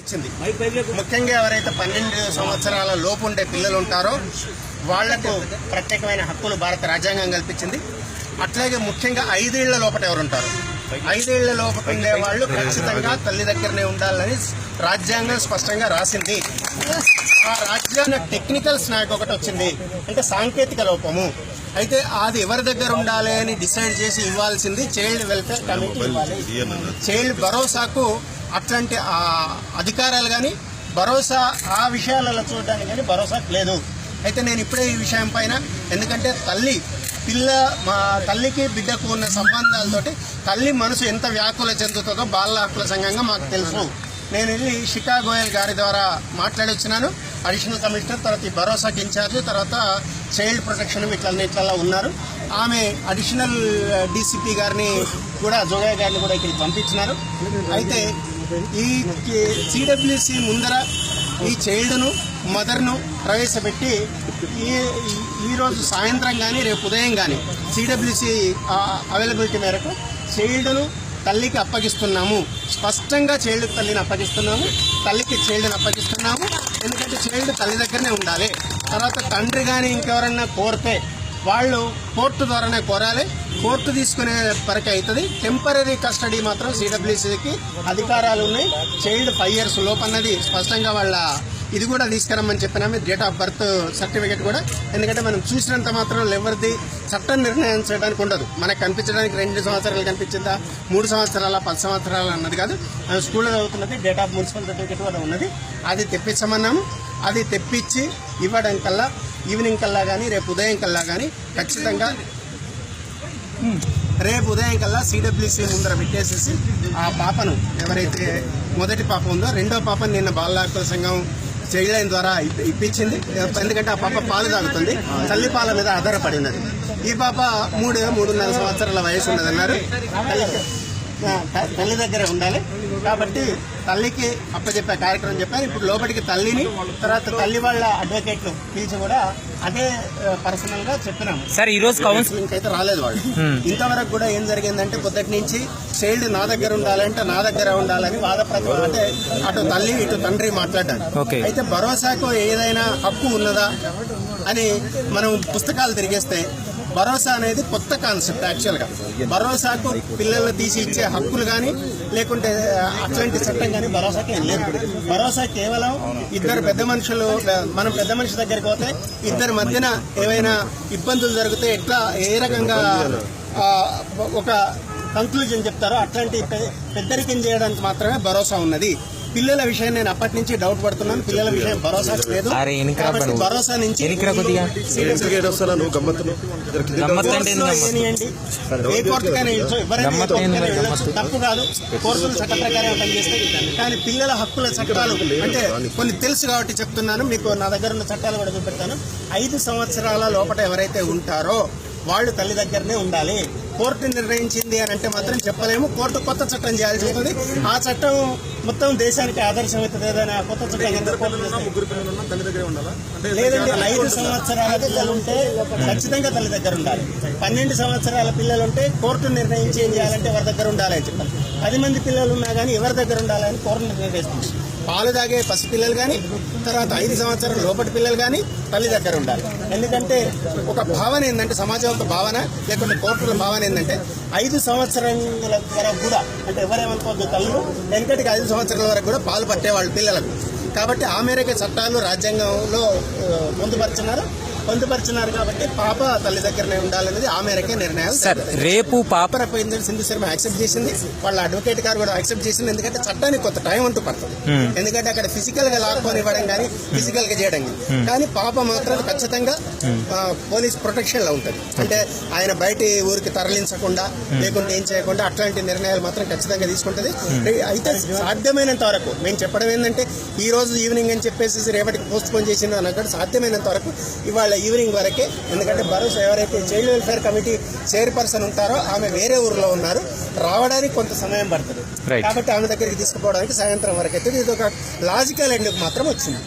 ఇచ్చింది. ముఖ్యంగా ఎవరైతే పన్నెండు సంవత్సరాల లోపు ఉండే పిల్లలు ఉంటారో వాళ్ళకు ప్రత్యేకమైన హక్కులు భారత రాజ్యాంగం కల్పించింది. అట్లాగే ముఖ్యంగా ఐదేళ్ళ లోపల ఎవరు ఉంటారు ఐదేళ్ళ లోపల ఉండే వాళ్ళు ఖచ్చితంగా తల్లి దగ్గరనే ఉండాలని రాజ్యాంగం స్పష్టంగా రాసింది. ఆ రాజ్యాంగ టెక్నికల్స్ నాకు ఒకటి వచ్చింది. అంటే సాంకేతిక లోపము. అయితే అది ఎవరి దగ్గర ఉండాలి అని డిసైడ్ చేసి ఇవ్వాల్సింది చైల్డ్ వెల్ఫేర్ కమిటీ ఇవ్వాలి చైల్డ్ భరోసాకు అట్లాంటి అధికారాలు కానీ భరోసా ఆ విషయాలలో చూడడానికి కానీ భరోసా లేదు. అయితే నేను ఇప్పుడే ఈ విషయం పైన ఎందుకంటే తల్లి పిల్ల మా తల్లికి బిడ్డకు ఉన్న సంబంధాలతోటి తల్లి మనసు ఎంత వ్యాకుల చెందుతుందో బాల హక్కుల సంఘంగా మాకు తెలుసు. నేను వెళ్ళి షికా గోయల్ గారి ద్వారా మాట్లాడి వచ్చినాను అడిషనల్ కమిషనర్ తర్వాత ఈ భరోసాకి ఇన్ఛార్జ్ తర్వాత చైల్డ్ ప్రొటెక్షన్ ఇట్లా ఇట్లా ఉన్నారు. ఆమె అడిషనల్ డీసీపీ గారిని కూడా జోగయ్య గారిని కూడా ఇక్కడికి పంపించినారు. అయితే ఈ సిడబ్ల్యూసి ముందర ఈ చైల్డ్ను మదర్ను ప్రవేశపెట్టి ఈ ఈరోజు సాయంత్రం కానీ రేపు ఉదయం కానీ సిడబ్ల్యూసి అవైలబిలిటీ మేరకు చైల్డ్ను తల్లికి అప్పగిస్తున్నాము. స్పష్టంగా చైల్డ్ తల్లిని అప్పగిస్తున్నాము. తల్లికి చైల్డ్ని అప్పగిస్తున్నాము. ఎందుకంటే చైల్డ్ తల్లి దగ్గరనే ఉండాలి. తర్వాత తండ్రి కానీ ఇంకెవరన్నా కోరితే వాళ్ళు కోర్టు ద్వారానే కోరాలి. కోర్టు తీసుకునే వరకు అవుతుంది. టెంపరీ కస్టడీ మాత్రం సిడబ్ల్యూసీకి అధికారాలు ఉన్నాయి చైల్డ్ ఫైవ్ ఇయర్స్ లోపన్నది. స్పష్టంగా వాళ్ళ ఇది కూడా తీసుకురమ్మని చెప్పినాము. డేట్ ఆఫ్ బర్త్ సర్టిఫికేట్ కూడా. ఎందుకంటే మనం చూసినంత మాత్రం ఎవరిది చట్టం నిర్ణయం చేయడానికి ఉండదు. మనకు కనిపించడానికి రెండు సంవత్సరాలు కనిపించిందా? మూడు సంవత్సరాల? పది సంవత్సరాలు అన్నది కాదు. స్కూల్లో చదువుతున్నది డేట్ ఆఫ్ మున్సిపల్ సర్టిఫికేట్ కూడా ఉన్నది. అది తెప్పించమన్నాము. అది తెప్పించి ఇవ్వడం కల్లా ఈవినింగ్ కల్లా కానీ రేపు ఉదయం కల్లా కానీ ఖచ్చితంగా రేపు ఉదయం కల్లా సిడబ్ల్యూసీ ముందర పెట్టేసేసి ఆ పాపను ఎవరైతే మొదటి పాప ఉందో రెండో పాపను నిన్న బాల సంఘం చైల్డ్ లైన్ ద్వారా ఇప్పించింది. ఎందుకంటే ఆ పాప పాలు తాగుతుంది తల్లి పాల మీద ఆధారపడి ఈ పాప మూడు మూడున్నర సంవత్సరాల వయసు ఉన్నదన్నారు. తల్లి- తల్లి దగ్గర ఉండాలి. కాబట్టి తల్లికి అప్పచెప్పే కార్యక్రమం చెప్పారు. ఇప్పుడు లోపలికి తల్లిని తర్వాత తల్లి వాళ్ళ అడ్వకేట్లు పిలిచి కూడా అదే పర్సనల్గా చెప్పినాము. సార్ ఈ రోజు కౌన్సిల్ కౌన్సిలింగ్ అయితే రాలేదు వాళ్ళు. ఇంతవరకు కూడా ఏం జరిగిందంటే పొద్దుటి నుంచి చైల్డ్ నా దగ్గర ఉండాలంటే నా దగ్గర ఉండాలని వాద అంటే అటు తల్లి ఇటు తండ్రి మాట్లాడారు. అయితే భరోసాకు ఏదైనా హక్కు ఉన్నదా అని మనం పుస్తకాలు తిరిగేస్తే భరోసా అనేది కొత్త కాన్సెప్ట్ యాక్చువల్గా భరోసాకు పిల్లల్ని తీసి ఇచ్చే హక్కులు కానీ లేకుంటే అట్లాంటి చట్టం కానీ భరోసాకి ఏం లేదు. భరోసా కేవలం ఇద్దరు పెద్ద మనుషులు మనం పెద్ద మనిషి దగ్గరికి పోతే ఇద్దరి మధ్యన ఏవైనా ఇబ్బందులు జరిగితే ఎట్లా ఏ రకంగా ఒక కంక్లూజన్ చెప్తారో అట్లాంటి పెద్దరికం చేయడానికి మాత్రమే భరోసా ఉన్నది. పిల్లల విషయం నేను అప్పటి నుంచి డౌట్ పడుతున్నాను. పిల్లల విషయం భరోసా లేదు. కాబట్టి. భరోసా నుంచి ఏ కోర్టుకైనా తప్పు కాదు. కోర్టులు చట్ట ప్రకారం పనిచేస్తాయి కానీ పిల్లల హక్కుల చట్టాలు అంటే కొన్ని తెలుసు కాబట్టి చెప్తున్నాను. మీకు నా దగ్గర ఉన్న చట్టాలు కూడా చూపెడతాను. ఐదు సంవత్సరాల లోపల ఎవరైతే ఉంటారో వాళ్ళు తల్లి దగ్గరనే ఉండాలి. కోర్టు నిర్ణయించింది అని అంటే మాత్రం చెప్పలేము. కోర్టు కొత్త చట్టం చేయాల్సి ఉంటుంది ఆ చట్టం మొత్తం దేశానికి ఆదర్శం అవుతుంది ఏదైనా కొత్త చట్టం లేదండి ఐదు సంవత్సరాల పిల్లలు ఉంటే ఖచ్చితంగా తల్లి దగ్గర ఉండాలి. పన్నెండు సంవత్సరాల పిల్లలు ఉంటే కోర్టు నిర్ణయించి ఏం చేయాలంటే ఎవరి దగ్గర ఉండాలి అని చెప్పాలి. పది మంది పిల్లలు ఉన్నా కానీ ఎవరి దగ్గర ఉండాలని కోర్టు నిర్ణయిస్తుంది పాలు తాగే పసి పిల్లలు కానీ తర్వాత ఐదు సంవత్సరాల లోపటి పిల్లలు కానీ తల్లి దగ్గర ఉండాలి. ఎందుకంటే ఒక భావన ఏంటంటే సమాజం భావన లేకుంటే కోర్టుల భావన ఏంటంటే ఐదు సంవత్సరాల వరకు కూడా అంటే ఎవరేమనుకోవద్దు తల్లు వెనకటికి ఐదు సంవత్సరాల వరకు కూడా పాలు పట్టేవాళ్ళు పిల్లలకు. కాబట్టి ఆ మేరకే చట్టాలు రాజ్యాంగంలో ముందుపరుచున్నారు పొందుపరిచినారు పొందుపరిచినారు కాబట్టి పాప తల్లి దగ్గరనే ఉండాలనేది ఆ మేరకే నిర్ణయం సార్ రేపు పాప పాప సింధు శర్మ యాక్సెప్ట్ చేసింది. వాళ్ళ అడ్వకేట్ గారు కూడా యాక్సెప్ట్ చేసింది. ఎందుకంటే చట్టానికి కొంత టైం అంటూ పడుతుంది. ఎందుకంటే అక్కడ ఫిజికల్గా లాక్కొని ఇవ్వడం కానీ ఫిజికల్గా చేయడం కానీ. కానీ పాప మాత్రం ఖచ్చితంగా పోలీస్ ప్రొటెక్షన్లో ఉంటుంది. అంటే ఆయన బయటి ఊరికి తరలించకుండా లేకుంటే ఏం చేయకుండా అట్లాంటి నిర్ణయాలు మాత్రం ఖచ్చితంగా తీసుకుంటుంది. అయితే సాధ్యమైనంత వరకు మేము చెప్పడం ఏంటంటే ఈ రోజు ఈవినింగ్ అని చెప్పేసి రేపటికి పోస్ట్ పోన్ చేసింది అన్నట్టు సాధ్యమైనంత వరకు ఇవాళ ఈవినింగ్ వరకే. ఎందుకంటే భరోసా ఎవరైతే చైల్డ్ వెల్ఫేర్ కమిటీ చైర్పర్సన్ ఉంటారో ఆమె వేరే ఊర్లో ఉన్నారు. రావడానికి కొంత సమయం పడుతుంది. కాబట్టి ఆమె దగ్గరికి తీసుకుపోవడానికి సాయంత్రం వరకు. అయితే ఇది ఒక లాజికల్ ఎండ్ మాత్రం వచ్చింది.